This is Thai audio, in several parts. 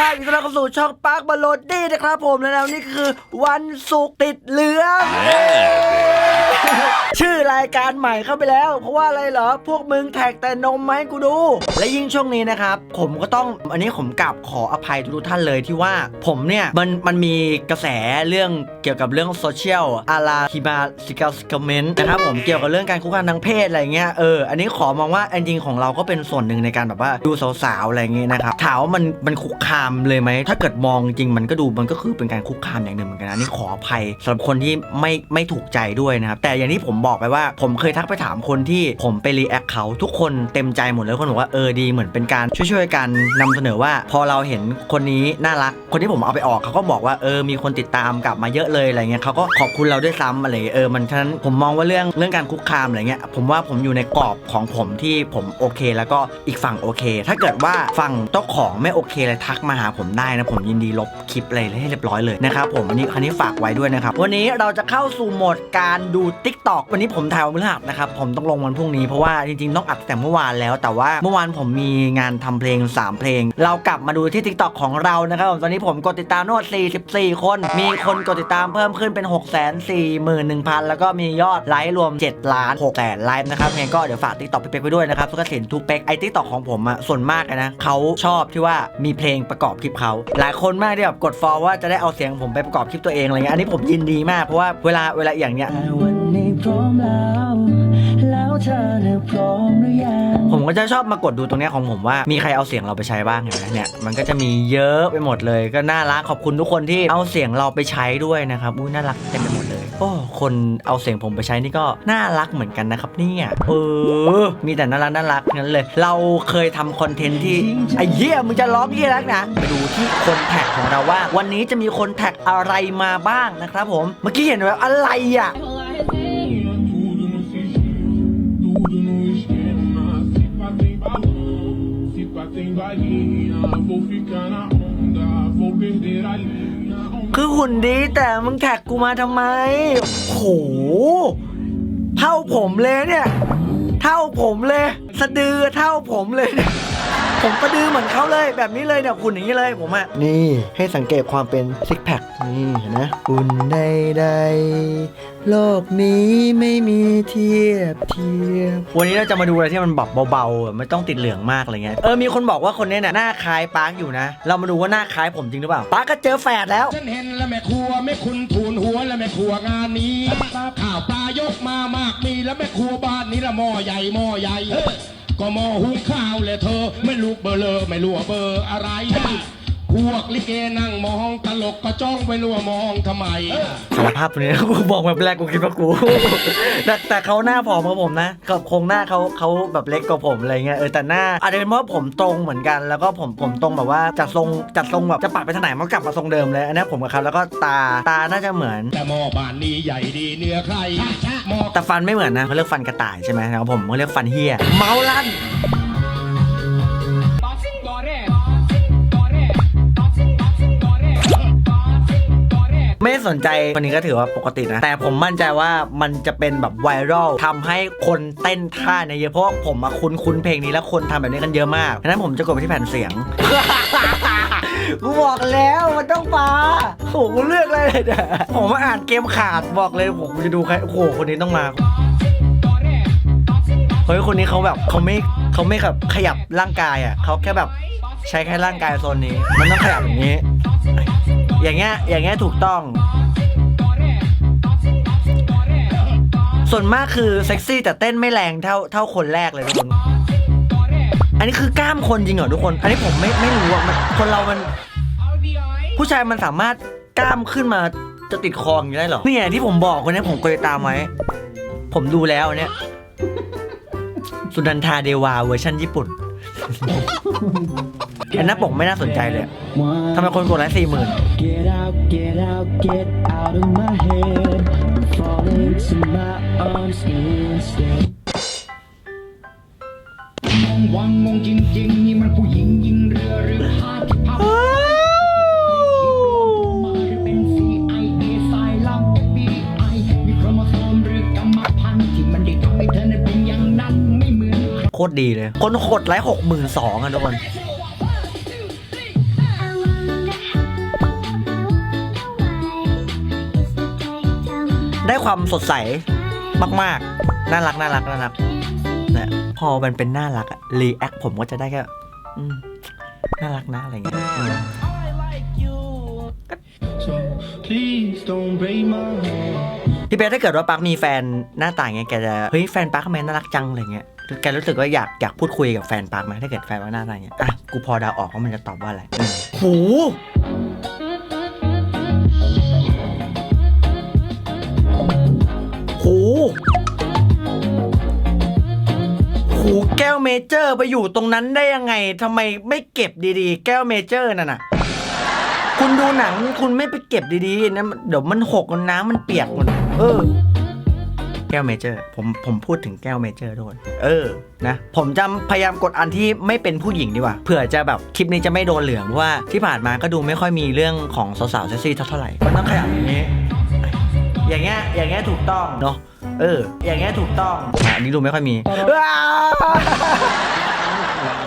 ครับยินดีต้อนรับเข้าสู่ช่องปาร์คบอลโลดี้นะครับผมและแล้วนี่คือวันศุกร์ติดเหลือง ชื่อรายการใหม่เข้าไปแล้ว เพราะว่าอะไรเหรอ พวกมึงแท็กแต่นมมาให้กูดู และยิ่งช่วงนี้นะครับ ผมก็ต้องอันนี้ผมกลับขออภัยทุกท่านเลยที่ว่าผมเนี่ย มันมันมีกระแสเรื่องเกี่ยวกับเรื่องโซเชียลอาราฮิมาซิกาสกเมนต์นะครับผมเกี่ยวกับเรื่องการคุกคามทางเพศอะไรเงี้ยเอออันนี้ขอมองว่าจริงของเราก็เป็นส่วนหนึ่งในการแบบว่าดูสาวๆอะไรเงี้ยนะครับถามว่ามันมันคุกคามเลยไหมถ้าเกิดมองจริงมันก็ดูมันก็คือเป็นการคุกคามอย่างหนึ่งเหมือนกันนะนนี่ขออภัยสำหรับคนที่ไม่ไม่ถูกใจด้วยนะครับแต่อย่างที่ผมบอกไปว่า ผมเคยทักไปถามคนที่ผมไปรีแอคเขาทุกคนเต็มใจหมดเลยคนบอกว่าเออดีเหมือนเป็นการช่วยๆกันนำเสนอว่า พอเราเห็นคนนี้น่ารัก คนที่ผมเอาไปออกเขาก็บอกว่าเออมีคนติดตามกลับมาเยอะเลยอะไรเงี้ยเขาก็ขอบคุณเราด้วยซ้ำอะไรเออมันฉะนั้นผมมองว่าเรื่องเรื่องการคุกคามอะไรเงี้ยผมว่าผมอยู่ในกรอบของผมที่ผมโอเค แล้วก็อีกฝั่งโอเค ถ้าเกิดว่าฝั่งเจ้าของไม่โอเคเลยทักมาหาผมได้นะผมยินดีลบคลิปอะไรให้เรียบร้อยเลยนะครับผมอันนี้คันนี้ฝากไว้ด้วยนะครับวันนี้เราจะเข้าสู่โหมดการดูต Tik t o อกวันนี้ผมถ่ายวันพฤหัสนะครับ ผมต้องลงวันพรุ่งนี้เพราะว่าจริงๆ ต้องอัดแต่เมื่อวานแล้ว แต่ว่าเมื่อวานผมมีงานทำเพลง 3 เพลง เรากลับมาดูที่ Tik t o อกของเรานะครับผมตอนนี้ผมกดติดตามทั้งหมด44 คน มีคนกดติดตามเพิ่มขึ้นเป็น 6 4 1 0 0 0 แล้วก็มียอดไลค์รวม 7 ล้าน6แสนไลค์นะครับงั้นก็เดี๋ยวฝาก Tik t o อกพี่เป๊กไปด้วยนะครับทุกสินทุกเป๊กไอ Tik t o อกของผมอะส่วนมากนะเขาชอบที่ว่ามีเพลงประกอบคลิปเขาหลายคนมากที่แบบกดฟอลว่าจะได้เอาเสียงผมไปประกอบคลิปตัวเองอะไรเงี้ยอันนี้ผมยินดีมากเพราะว่าเวลาเวลาอย่างเนี้ย นนี้พร้อมแล้ว แล้วเธอเนี่ยพร้อมหรือยัง ผมก็จะชอบมากดดูตรงเนี้ยของผมว่ามีใครเอาเสียงเราไปใช้บ้างเห็นไหมเนี่ยมันก็จะมีเยอะไปหมดเลย ก็น่ารักขอบคุณทุกคนที่เอาเสียงเราไปใช้ด้วยนะครับอุ้ยน่ารักเต็มไปหมดเลย โอ้คนเอาเสียงผมไปใช้นี่ก็น่ารักเหมือนกันนะครับเนี่ยเออมีแต่น่ารักน่ารักนั้นเลย เราเคยทำคอนเทนต์ที่ไอ้เหี้ยมึงจะร้องเหี้ยรักนะไปดูที่คนแท็กของเราว่า วันนี้จะมีคนแท็กอะไรมาบ้างนะครับผมเมื่อกี้เห็นแบบอะไรอะ vem balão, se pá tem balinha, vou ficar na onda, vou perder a linha. คือหุ่นดีแต่มึงแท็กกูมาทำไม โห เท่าผมเลยเนี่ย เท่าผมเลย สะดือเท่าผมเลยเย ผมสะดือเหมือนเขาเลย แบบนี้เลยเนี่ยหุ่นอย่างนี้เลยผมอะนี่ให้สังเกตความเป็นซิกแพคนี่เห็นไหมหุ่นใดๆโลกนี้ไม่มีเทียบเทียบ วันนี้เราจะมาดูอะไรที่มันแบบเบาๆอะไม่ต้องติดเหลืองมากอะไรเงี้ยเออมีคนบอกว่าคนนี้เนี่ยหน้าคล้ายปาร์คอยู่นะ เรามาดูว่าหน้าคล้ายผมจริงหรือเปล่าปาร์คก็เจอแฝดแล้ว ฉันเห็นแล้วแม่ครัวไม่คุณทูนหัวแล้วแม่ครัวงานนี้ข้าวปลายกมามากมีแล้วแม่ครัวบ้านนี้ละหม้อใหญ่หม้อใหญ่ ก็มอหุงข้าวเลยเธอ ไม่ลูกเบอร์เลอไม่รู้ว่าเบอร์อะไร พวกลิเกนั่งมองตลกก็จ้องไปรู้ว่ามองทำไม สารภาพตัวนี้กูบอกมาเป็นแรกกูคิดว่ากู แต่แต่เขาหน้าผอมกว่าผมนะกับโครงหน้าเขาเขาแบบเล็กกว่าผมอะไรเงี้ยเออแต่หน้าอาจจะเป็นเพราะผมตรงเหมือนกันแล้วก็ผมผมตรงแบบว่าจัดทรงจัดทรงแบบจะปัดไปทางไหนมันก็กลับมาทรงเดิมเลยอันนี้ผมกับเขาแล้วก็ตาตาน่าจะเหมือน แต่หม้อบ้านนี้ใหญ่ดีเนื้อใครหม้อแต่ฟันไม่เหมือนนะเขาเรียกฟันกระต่ายใช่ไหมแล้วผมเขาเรียกฟันเฮียเมาลั่น สนใจคนนี้ก็ถือว่าปกตินะ แต่ผมมั่นใจว่ามันจะเป็นแบบไวรัลทำให้คนเต้นท่าเนี่ยเยอะเพราะว่าผมมาคุ้นคุ้นเพลงนี้แล้วคนทำแบบนี้กันเยอะมากฉะนั้นผมจะกดไปที่แผ่นเสียง กูบอกแล้วมันต้องมาโอ้โหกูเลือกเลยเนี่ยผมมาอ่านเกมขาดบอกเลยผมจะดูใครโอ้โหคนนี้ต้องมา เฮ้ยคนนี้เขาแบบเขาไม่เขาไม่แบบขยับร่างกายอะเขาแค่แบบใช้แค่ร่างกายโซนนี้ มันต้องขยับอย่างนี้ อย่างเงี้ยอย่างเงี้ยถูกต้อง ส่วนมากคือเซ็กซี่แต่เต้นไม่แรงเท่าเท่าคนแรกเลยทุกคน อันนี้คือกล้ามคนจริงเหรอทุกคน อันนี้ผมไม่ไม่รู้อะมันคนเรามัน ผู้ชายมันสามารถกล้ามขึ้นมาจะติดคออย่างนี้ได้เหรอนี่ไงที่ผมบอกคนนี้ผมเคยตามไว้ ผมดูแล้วเนี่ยสุนันทาเดวาเวอร์ชันญี่ปุ่น อันหน้าปกไม่น่าสนใจเลยอะทำไมคนกดไลค์สี่หมื่น Get out get out get out of my head Fall into my arms instead มองวังงงจริงๆนี่มันผู้หญิงยิงเรือหรือพาที่พับมาหรือเป็น CIA สายลับ FBI มีโครโมโซมหรือกรรมพันธุ์ที่มันได้ทำให้เธอนั้นเป็นอย่างนั้นไม่เหมือนใครโคตรดีเลย คนกดไลค์หกหมื่นสองอะทุกคน ได้ความสดใสมากๆ น่ารักน่ารักน่ารักเนี่ยพอมันเป็นน่ารักอะรีแอคผมก็จะได้แค่อืมน่ารักนะอะไรอย่างเงี้ยอืม So please don't break my heart. พี่เป๊ถ้าเกิดว่าปักมีแฟนหน้าตาอย่างเงี้ยแกจะเฮ้ยแฟนปักทำไมน่ารักจังอะไรเงี้ยแกรู้สึกว่าอยากอยากพูดคุยกับแฟนปักไหมถ้าเกิดแฟนว่าหน้าตาอย่างเงี้ยอะกูพอเดาออกว่ามันจะตอบว่าอะไรอืมหูหู แก้วเมเจอร์ไปอยู่ตรงนั้นได้ยังไงทำไมไม่เก็บดีๆ แก้วเมเจอร์นั่นน่ะ คุณดูหนังคุณไม่ไปเก็บดีๆนะเดี๋ยวมันหกน้ำมันเปียกหมดเออ แก้วเมเจอร์ ผมผมพูดถึงแก้วเมเจอร์ทุกคนเออนะผมจะพยายามกดอันที่ไม่เป็นผู้หญิงดีกว่าเผื่อจะแบบคลิปนี้จะไม่โดนเหลืองเพราะว่าที่ผ่านมาก็ดูไม่ค่อยมีเรื่องของสาวๆเซ็กซี่เท่าไหร่มันต้องขยับอย่างนี้ อย่างเงี้ยอย่างเงี้ยถูกต้องเนาะ เออ อย่างเงี้ยถูกต้องอะอันนี้ดูไม่ค่อยมีอ้าว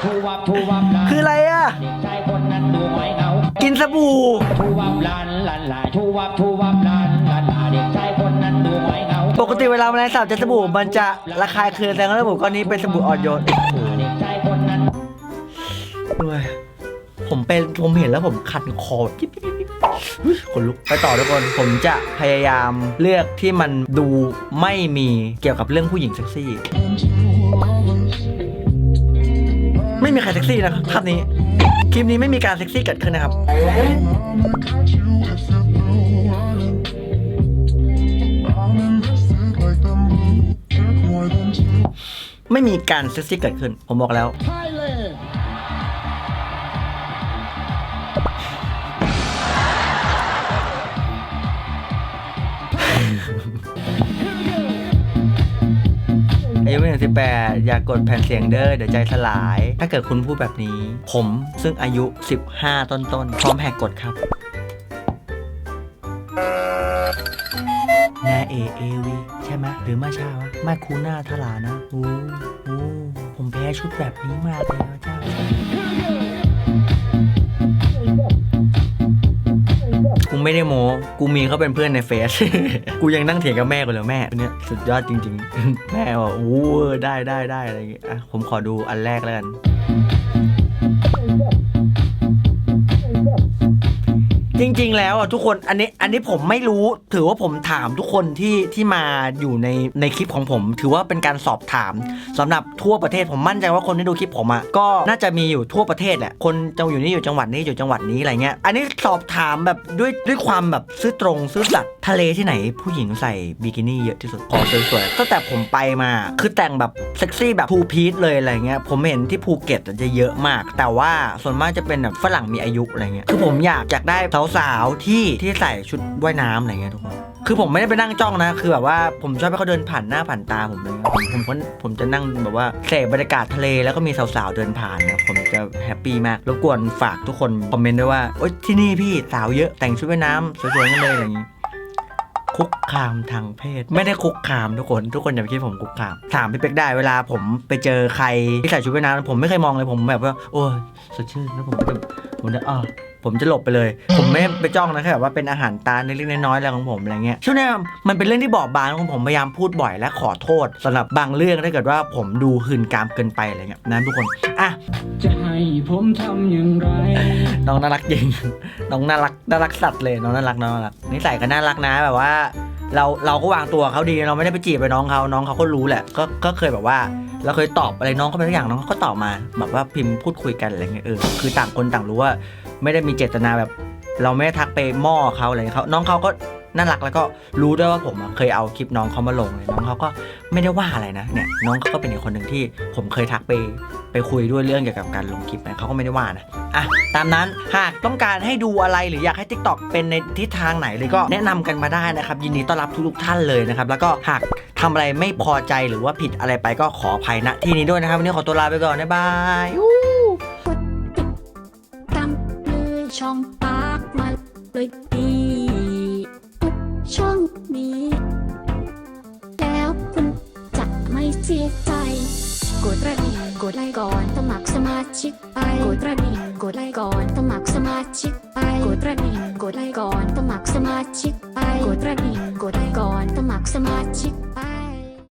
ทูวับทูวับลานคืออะไรอะ เด็กชายคนนั้นดูหงอยเหงากินสบู่ ทูวับลานลานลาทูวับทูวับลานลานลาเด็กชายคนนั้นดูหงอยเหงาปกติเวลาแมลงสาบจะสบู่มันจะระคายเคืองแต่ว่าสบู่ก้อนนี้เป็นสบู่อ่อนโยนเด็กชายคนนั้น ด้วยผมเป็นผมเห็นแล้วผมคันคอจิ๊บจิ๊บ จิ๊บจิ๊บอุ๊ยขนลุกไปต่อทุกคน ผมจะพยายามเลือกที่มันดูไม่มีเกี่ยวกับเรื่องผู้หญิงเซ็กซี่ ไม่มีใครเซ็กซี่นะครับภาพนี้ คลิปนี้ไม่มีการเซ็กซี่เกิดขึ้นนะครับไม่มีการเซ็กซี่เกิดขึ้น ผมบอกแล้ว ยุไม่ถึงสิบแปดอย่ากกดแผ่นเสียงเด้อเดี๋ยวใจสลาย ถ้าเกิดคุณพูดแบบนี้ ผมซึ่งอายุ 15 ต้นๆ พร้อมแหกกฎครับนาเอเอวีใช่ไหมหรือมาชาวะมาคูน่าทลานะโอ้โอ้ผมแพ้ชุดแบบนี้มากเลยนะเจ้า ไม่ได้โม้กูมีเขาเป็นเพื่อนในเฟซ กูยังนั่งเถียงกับแม่กูเลยแม่อันเนี้ยสุดยอดจริง ๆ แม่บอกโอ้ได้ได้ได้อะไรอย่างเงี้ยอะผมขอดูอันแรกแล้วกัน จริง ๆ แล้วอะทุกคนอันนี้อันนี้ผมไม่รู้ ถือว่าผมถามทุกคนที่ที่มาอยู่ในในคลิปของผม ถือว่าเป็นการสอบถามสำหรับทั่วประเทศผมมั่นใจว่าคนที่ดูคลิปผมอะก็น่าจะมีอยู่ทั่วประเทศแหละคนจะอยู่นี่อยู่จังหวัดนี้อยู่จังหวัดนี้อะไรเงี้ยอันนี้สอบถามแบบด้วยด้วยความแบบซื่อตรงซื่อสัตย์ทะเลที่ไหนผู้หญิงใส่บิกินี่เยอะที่สุดขอสวยๆตั้งแต่ผมไปมาคือแต่งแบบเซ็กซี่แบบภูพีทเลยอะไรเงี้ยผมเห็นที่ภูเก็ตจะเยอะมาก แต่ว่าส่วนมากจะเป็นแบบฝรั่งมีอายุอะไรเงี้ยคือผมอยากอยากได้สาวๆที่ที่ใส่ชุดว่ายน้ำอะไรเงี้ยทุกคน คือผมไม่ได้ไปนั่งจ้องนะ คือแบบว่าผมชอบให้เขาเดินผ่านหน้าผ่านตาผมเลยผมผมผมผมจะนั่งแบบว่าเสพบรรยากาศทะเลแล้วก็มีสาวๆเดินผ่านนะผมจะแฮปปี้มาก รบกวนฝากทุกคนคอมเมนต์ด้วยว่าโอ๊ยที่นี่พี่สาวเยอะแต่งชุดว่ายน้ำสวยๆกันเลยอะไรอย่างงี้คุกคามทางเพศ ไม่ได้คุกคามทุกคน ทุกคนอย่าไปคิดผมคุกคาม ถามพี่เป็กได้เวลาผมไปเจอใครที่ใส่ชุดว่ายน้ำผมไม่เคยมองเลยผมแบบว่า โอ้ยสดชื่นแล้วผมก็จะผมจะอ่า ผมจะหลบไปเลย ผมไม่ไปจ้องนะแค่แบบว่าเป็นอาหารตาเล็กๆน้อยๆอะไรของผมอะไรเงี้ยช่วงนี้มันเป็นเรื่องที่บอบบางของผมพยายามพูดบ่อยและขอโทษสำหรับบางเรื่องถ้าเกิดว่าผมดูหืนกามเกินไปอะไรเงี้ยนะทุกคนอะจะให้ผมทำอย่างไรน้องน่ารักจริงน้องน่ารักน่ารักสัตว์เลยน้องน่ารักน้องน่ารักนิสัยก็น่ารักนะแบบว่า เราเราก็วางตัวเขาดีเราไม่ได้ไปจีบไปน้องเขาน้องเขาก็รู้แหละ ก็ก็เคยแบบว่า เราเคยตอบอะไรน้องเขาไปทุกอย่างน้องเขาก็ตอบมา แบบว่าพิมพ์พูดคุยกันอะไรเงี้ยเออคือต่างคนต่างรู้ว่า ไม่ได้มีเจตนาแบบ เราไม่ได้ทักไปหม้อเขาอะไรเขาน้องเขาก็ น่ารักแล้วก็รู้ด้วยว่าผมเคยเอาคลิปน้องเขามาลงเลยน้องเขาก็ไม่ได้ว่าอะไรนะเนี่ยน้องเขาก็เป็นอีกคนหนึ่งที่ผมเคยทักไปไปคุยด้วยเรื่องเกี่ยวกับการลงคลิปนะเขาก็ไม่ได้ว่านะอะตามนั้นหากต้องการให้ดูอะไรหรืออยากให้ TikTok เป็นในทิศทางไหนเลยก็แนะนำกันมาได้นะครับ ยินดีต้อนรับทุกๆท่านเลยนะครับ แล้วก็หากทำอะไรไม่พอใจหรือว่าผิดอะไรไปก็ขออภัยณที่นี้ด้วยนะครับ วันนี้ขอตัวลาไปก่อนบ๊ายบาย กดไลค์ก่อนสมัครสมาชิกไปกดกระดิ่งกดไลค์ก่อนสมัครสมาชิกไปกดกระดิ่งกดไลค์ก่อนสมัครสมาชิกไปกดกระดิ่งกดไลค์ก่อนสมัครสมาชิกไป